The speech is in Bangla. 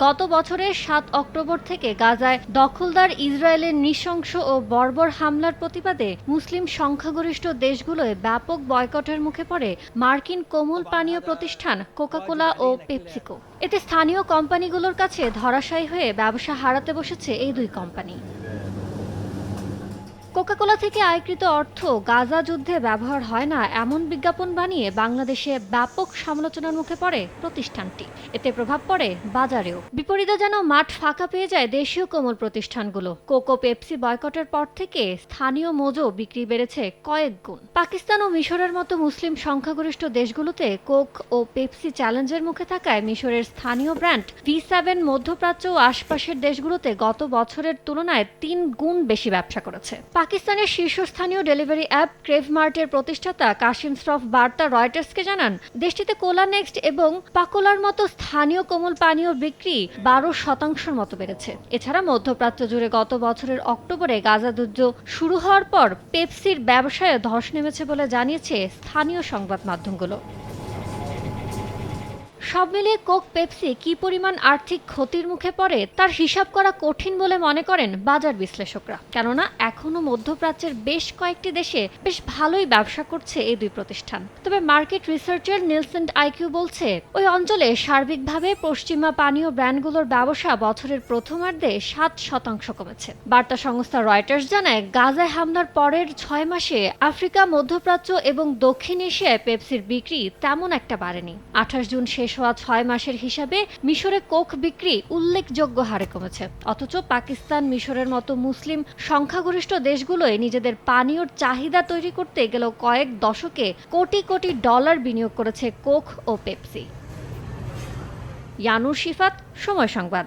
গত বছরের সাত অক্টোবর থেকে গাজায় দখলদার ইসরায়েলের নৃশংস ও বর্বর হামলার প্রতিবাদে মুসলিম সংখ্যাগরিষ্ঠ দেশগুলোয় ব্যাপক বয়কটের মুখে পড়ে মার্কিন কোমল পানীয় প্রতিষ্ঠান কোকাকোলা ও পেপসিকো। এতে স্থানীয় কোম্পানিগুলোর কাছে ধরাশায়ী হয়ে ব্যবসা হারাতে বসেছে এই দুই কোম্পানি। কোকাকোলা থেকে আয়কৃত অর্থ গাজা যুদ্ধে ব্যবহার হয় না এমন বিজ্ঞাপন বানিয়ে বাংলাদেশে ব্যাপক সমালোচনার মুখে পড়ে প্রতিষ্ঠানটি। এতে প্রভাব পড়ে বাজারেও। বিপরীতে যেন মাঠ ফাঁকা পেয়ে যায় দেশীয় কোমল প্রতিষ্ঠানগুলো। কোকো পেপসি বয়কটের পর থেকে স্থানীয় মোজো বিক্রি বেড়েছে কয়েক গুণ। পাকিস্তান ও মিশরের মতো মুসলিম সংখ্যাগরিষ্ঠ দেশগুলোতে কোক ও পেপসি চ্যালেঞ্জের মুখে থাকায় মিশরের স্থানীয় ব্র্যান্ড ভি সেভেন মধ্যপ্রাচ্য ও আশপাশের দেশগুলোতে গত বছরের তুলনায় তিন গুণ বেশি ব্যবসা করেছে। পাকিস্তানের শীর্ষস্থানীয় ডেলিভারি অ্যাপ ক্রেভমার্টের প্রতিষ্ঠাতা কাশিম শ্রফ বার্তা রয়টার্সকে জানান, দেশটিতে কোলা নেক্সট এবং পাকোলার মতো স্থানীয় কোমল পানীয় বিক্রি বারো শতাংশের মতো বেড়েছে। এছাড়া মধ্যপ্রাচ্য জুড়ে গত বছরের অক্টোবরে গাজা যুদ্ধ শুরু হওয়ার পর পেপসির ব্যবসায় ধস নেমেছে বলে জানিয়েছে স্থানীয় সংবাদ মাধ্যমগুলো। সব মিলিয়ে কোক পেপসি কি পরিমাণ আর্থিক ক্ষতির মুখে পড়ে তার হিসাব করা কঠিন বলে মনে করেন বাজার বিশ্লেষকরা। কেননা এখনও মধ্যপ্রাচ্যের বেশ কয়েকটি দেশে বেশ ভালোই ব্যবসা করছে এই দুই প্রতিষ্ঠান। তবে মার্কেট রিসার্চার নিলসেন্ট আইকিউ বলছে, ওই অঞ্চলে সার্বিকভাবে পশ্চিমা পানীয় ব্র্যান্ডগুলোর ব্যবসা বছরের প্রথমার্ধে সাত শতাংশ কমেছে। বার্তা সংস্থা রয়টার্স জানায়, গাজায় হামলার পরের ছয় মাসে আফ্রিকা, মধ্যপ্রাচ্য এবং দক্ষিণ এশিয়ায় পেপসির বিক্রি তেমন একটা বাড়েনি। আঠাশ জুন শেষ হওয়া ছয় মাসের হিসাবে মিশরে কোক বিক্রি উল্লেখযোগ্য হারে কমেছে। অথচ পাকিস্তান মিশরের মতো মুসলিম সংখ্যাগরিষ্ঠ দেশগুলোয় নিজেদের পানীয়র চাহিদা তৈরি করতে গেল কয়েক দশকে কোটি কোটি ডলার বিনিয়োগ করেছে কোক ও পেপসি। ইয়ানুর শিফাত, সময় সংবাদ।